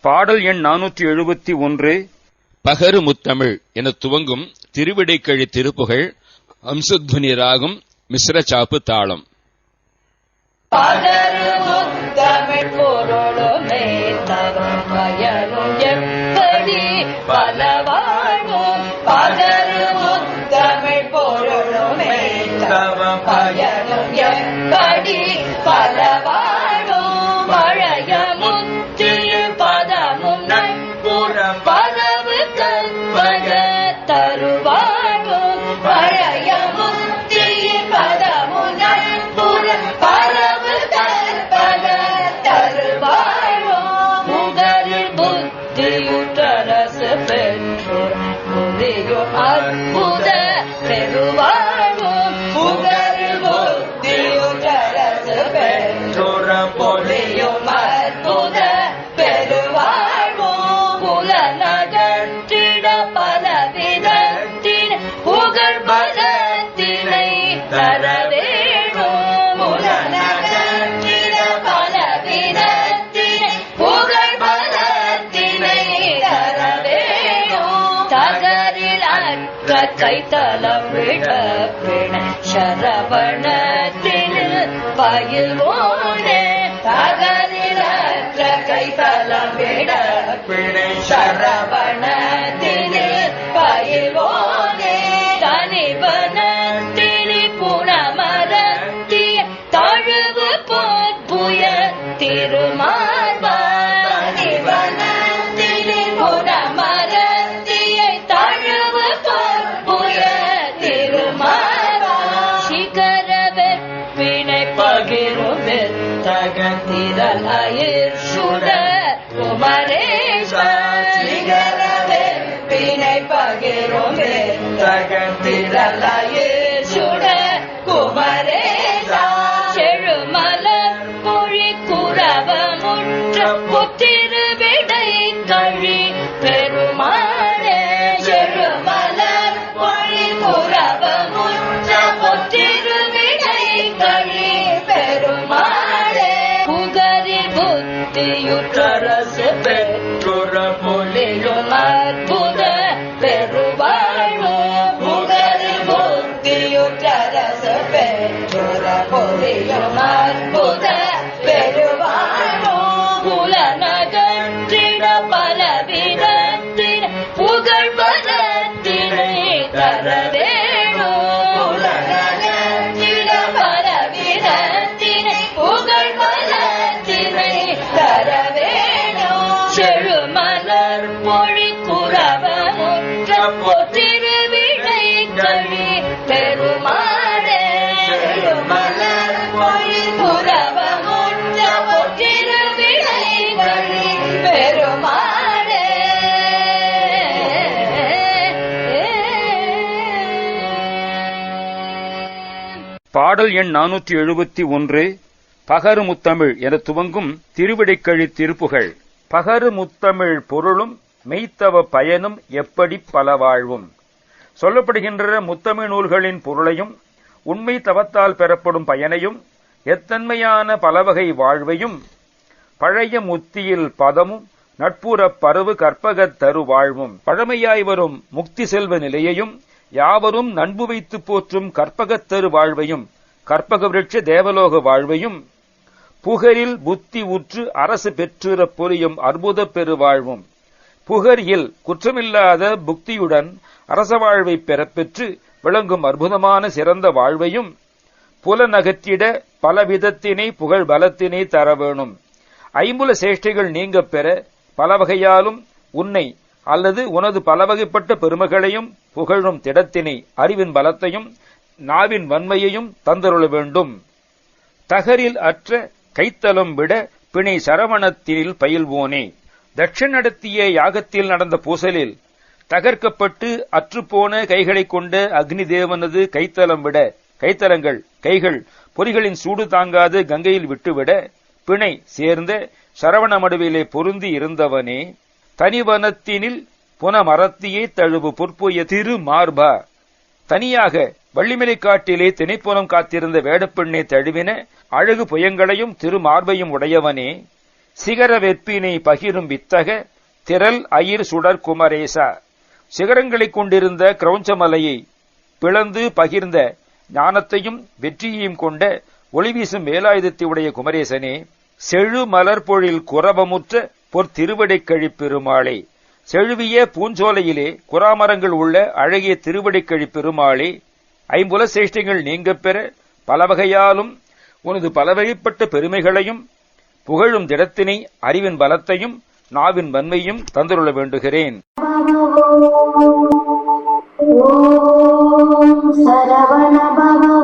பாடல் எண் நானூற்றி எழுபத்தி ஒன்று. பகரு முத்தமிழ் என துவங்கும் திருவிடைக்கழி திருப்புகழ் அம்சுத்வனி ராகம் மிஸ்ர சாப்பு தாளம். பகருமுத்தமிழ் பயனும் எப்படி பழைய முற்றில் பதமும் கற்பக பழைய முற்றில் பதமும் பரவு கற்பக முதலில் புத்தியுற்றரசு பெற்றோர் அற்புத அற்ற கைத்தலம் விட சரவணத்தில் பயில்வோனே தகரில் அற்ற கைத்தலம் விட பிண சரவணத்தில் பயில்வோனே தனிவனத்தினி புனமரத்தி தழுவு போற்புய திரு பகிரும் தகத்திரலாயிர் சுடர் குமரேசா செழுமலர் பாடல் எண் நானூற்றி எழுபத்தி ஒன்று பகரு முத்தமிழ் என துவங்கும் திருவிடைக்கழி திருப்புகழ் பகரு முத்தமிழ் பொருளும் மெய்த்தவ பயனும் எப்படி பலவாழ்வும் சொல்லப்படுகின்ற முத்தமிழ் நூல்களின் பொருளையும் உண்மை தவத்தால் பெறப்படும் பயனையும் எத்தன்மையான பலவகை வாழ்வையும் பழைய முத்தியில் பதமும் நட்புறப் பருவு கற்பகத் தரு வாழ்வும். பழமையாய் வரும் முக்தி செல்வ நிலையையும் யாவரும் நண்பு வைத்து போற்றும் கற்பகத்தரு வாழ்வையும் கற்பக விருட்ச தேவலோக வாழ்வையும் புகரில் புத்தி உற்று அரசு பெற்றுற பொரியும் அற்புத பெருவாழ்வும் புகரில் குற்றமில்லாத புக்தியுடன் அரச வாழ்வை பெறப்பெற்று விளங்கும் அற்புதமான சிறந்த வாழ்வையும் புலநகற்றிட பலவிதத்தினை புகழ் பலத்தினை தர வேணும். ஐம்புல சேஷ்டைகள் நீங்கப் பெற பல வகையாலும் உன்னை அல்லது உனது பலவகைப்பட்ட பெருமைகளையும் புகழும் திடத்தினை அறிவின் பலத்தையும் நாவின் வன்மையையும் தந்தருள வேண்டும். தகரில் அற்ற கைத்தலம் விட பிணை சரவணத்தில் பயில்வோனே. தட்சன் நடத்திய யாகத்தில் நடந்த பூசலில் தகர்க்கப்பட்டு அற்றுப்போன கைகளைக் கொண்ட அக்னி தேவனது கைத்தலம் விட கைத்தலங்கள் கைகள் பொறிகளின் சூடு தாங்காது கங்கையில் விட்டுவிட பிணை சேர்ந்த சரவண மடுவிலே பொருந்தி இருந்தவனே. தனிவனத்தினில் புனமரத்தியை தழுவு பொற்புய திரு மார்பா. தனியாக வள்ளிமலை காட்டிலே திணைப்புலம் காத்திருந்த வேடப்பெண்ணை தழுவின அழகு புயங்களையும் திருமார்பையும் உடையவனே. சிகர வெற்பினை பகிரும் வித்தக திரள் அயிர் சுடர் குமரேசா. சிகரங்களைக் கொண்டிருந்த கிரௌஞ்சமலையை பிளந்து பகிர்ந்த ஞானத்தையும் வெற்றியையும் கொண்ட ஒளிவீசும் மேலாயுதத்தை உடைய குமரேசனே செழு மலர்பொழில் குரவமுற்ற பொற்திருவடிக்கழிப்பெருமாளே செழுவிய பூஞ்சோலையிலே குராமரங்கள் உள்ள அழகிய திருவடிக்கழிப்பெருமாளே ஐம்புல சேஷ்டங்கள் நீங்கப் பெற பலவகையாலும் உனது பலவகைப்பட்ட பெருமைகளையும் புகழும் திடத்தினை அறிவின் பலத்தையும் நாவின் வன்மையும் தந்துள்ள வேண்டுகிறேன். சரவணபவ